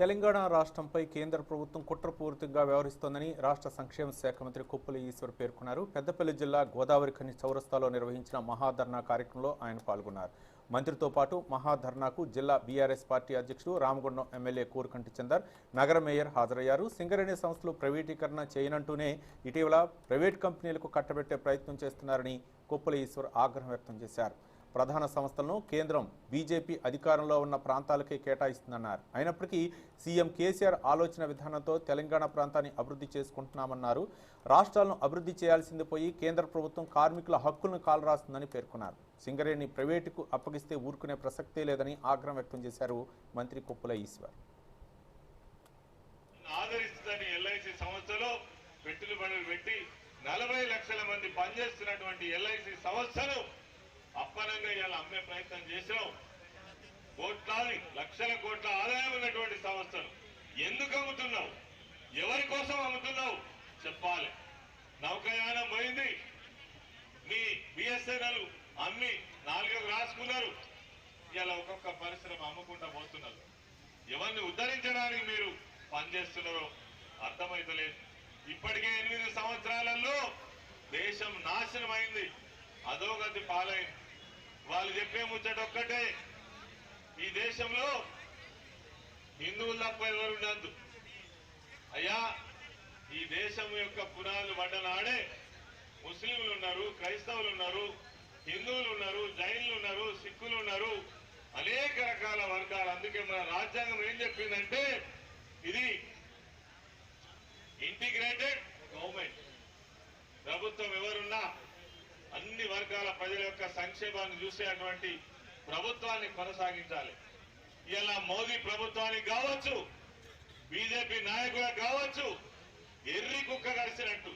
తెలంగాణ రాష్ట్రంపై కేంద్ర ప్రభుత్వం కుట్రపూరితంగా వ్యవహరిస్తోందని రాష్ట్ర సంక్షేమ శాఖ మంత్రి కుప్పల ఈశ్వర్ పేర్కొన్నారు. పెద్దపల్లి జిల్లా గోదావరి ఖని చౌరస్తాలో నిర్వహించిన మహాధర్నా కార్యక్రమంలో ఆయన పాల్గొన్నారు. మంత్రితో పాటు మహాధర్నాకు జిల్లా బీఆర్ఎస్ పార్టీ అధ్యక్షుడు రామగుండం ఎమ్మెల్యే కూరకంటి చందర్ నగర మేయర్ హాజరయ్యారు. సింగరేణి సంస్థలు ప్రైవేటీకరణ చేయనంటూనే ఇటీవల ప్రైవేట్ కంపెనీలకు కట్టబెట్టే ప్రయత్నం చేస్తున్నారని కుప్పల ఈశ్వర్ ఆగ్రహం వ్యక్తం చేశారు. ప్రధాన సంస్థలను కేంద్రం బీజేపీ అధికారంలో ఉన్న ప్రాంతాలకే కేటాయిస్తుందన్నారు. అయినప్పటికీ సీఎం కేసీఆర్ ఆలోచన విధానంతో తెలంగాణ ప్రాంతాన్ని అభివృద్ధి చేసుకుంటున్నామన్నారు. రాష్ట్రాలను అభివృద్ధి చేయాల్సింది పోయి కేంద్ర ప్రభుత్వం కార్మికుల హక్కులను కాలరాస్తుందని పేర్కొన్నారు. సింగరేణి ప్రైవేటుకు అప్పగిస్తే ఊరుకునే ప్రసక్తే లేదని ఆగ్రహం వ్యక్తం చేశారు మంత్రి కొప్పుల ఈశ్వర్. ఆదరిస్తుందని ఎల్ఐసి సంస్థలో పెట్టుబడులు పెట్టి నలభై లక్షల మంది పనిచేస్తున్నటువంటి ఎల్ఐసి సంస్థను అప్పనంగా ఇలా అమ్మే ప్రయత్నం చేసినాం కోట్లాది లక్షల కోట్ల ఆదాయం ఉన్నటువంటి సంస్థను ఎందుకు అమ్ముతున్నావు? ఎవరి కోసం అమ్ముతున్నావు? చెప్పాలి. నౌకయానం పోయింది. మీ బిఎస్ఎన్ఎల్ అమ్మి నాలుగు రాసుకున్నారు. ఇలా ఒక్కొక్క పరిశ్రమ అమ్ముకుంటా పోతున్నారు. ఎవరిని ఉద్ధరించడానికి మీరు పనిచేస్తున్నారో అర్థమైతలేదు. ఇప్పటికే ఎనిమిది సంవత్సరాలలో దేశం నాశనం అయింది అధోగతి పాలైంది. వాళ్ళు చెప్పే ముచ్చట ఒక్కటే. ఈ దేశంలో హిందువులు తప్ప ఎవరు ఉండద్దు. అయ్యా ఈ దేశం యొక్క పునాదులు పడ్డనాడే ముస్లింలు ఉన్నారు క్రైస్తవులు ఉన్నారు హిందువులు ఉన్నారు జైన్లు ఉన్నారు సిక్కులు ఉన్నారు అనేక రకాల వర్గాలు. అందుకే మన రాజ్యాంగం ఏం చెప్పిందంటే ఇది ఇంటిగ్రేటెడ్ గవర్నమెంట్ ప్రభుత్వం ఎవరున్నా వర్గాల ప్రజల యొక్క సంక్షేమాన్ని చూసేటువంటి ప్రభుత్వాన్ని కొనసాగించాలి. ఇలా మోదీ ప్రభుత్వానికి కావచ్చు బీజేపీ నాయకులకు కావచ్చు ఎర్రి కుక్క కలిసినట్టు.